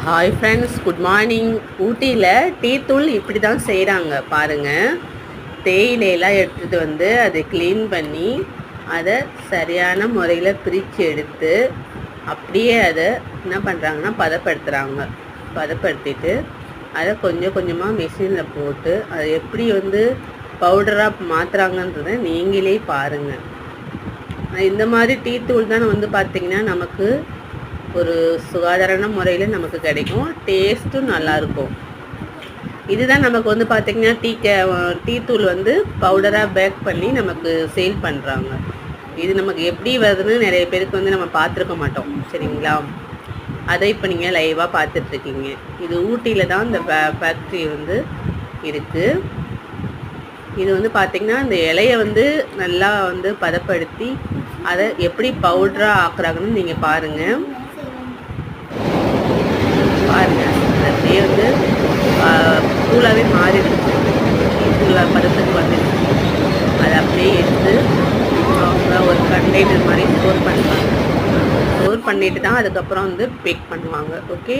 Hi friends good morning ஊட்டியில் tea தூள் இப்படி தான் செய்கிறாங்க பாருங்கள் தேயிலையெல்லாம் எடுத்துகிட்டு வந்து அதை க்ளீன் பண்ணி அதை சரியான முறையில் பிரித்து எடுத்து அப்படியே அதை என்ன பண்ணுறாங்கன்னா பதப்படுத்துகிறாங்க பதப்படுத்திட்டு அதை கொஞ்சம் கொஞ்சமாக மிஷினில் போட்டு அதை எப்படி வந்து பவுடராக மாற்றுறாங்கன்றதை நீங்களே பாருங்கள் இந்த மாதிரி டீ தூள் தான் வந்து பார்த்திங்கன்னா நமக்கு ஒரு சுகாதாரமான முறையில் நமக்கு கிடைக்கும். டேஸ்ட்டும் நல்லாயிருக்கும். இதுதான் நமக்கு வந்து பார்த்திங்கன்னா டீ கே டீ தூள் வந்து பவுடராக பேக் பண்ணி நமக்கு சேல் பண்ணுறாங்க இது நமக்கு எப்படி வருதுன்னு நிறைய பேருக்கு வந்து நம்ம பார்த்துருக்க மாட்டோம். சரிங்களா? அதை இப்போ நீங்கள் லைவாக பார்த்துட்ருக்கீங்க. இது ஊட்டியில் தான் இந்த ஃபேக்ட்ரி வந்து இருக்குது இது வந்து பார்த்திங்கன்னா இந்த இலையை வந்து நல்லா வந்து பதப்படுத்தி அதை எப்படி பவுடராக ஆக்குறாங்கன்னு நீங்கள் பாருங்கள் பாருங்கள் அப்படியே வந்து மாறி மாறிடுச்சு படத்துக்கு பதத்துக்கு அதை அப்படியே எடுத்து அவங்க ஒரு கண்டெய்னர் மாதிரி ஸ்டோர் பண்ணுவாங்க. ஸ்டோர் பண்ணிட்டு தான் அதுக்கப்புறம் வந்து பேக் பண்ணுவாங்க. ஓகே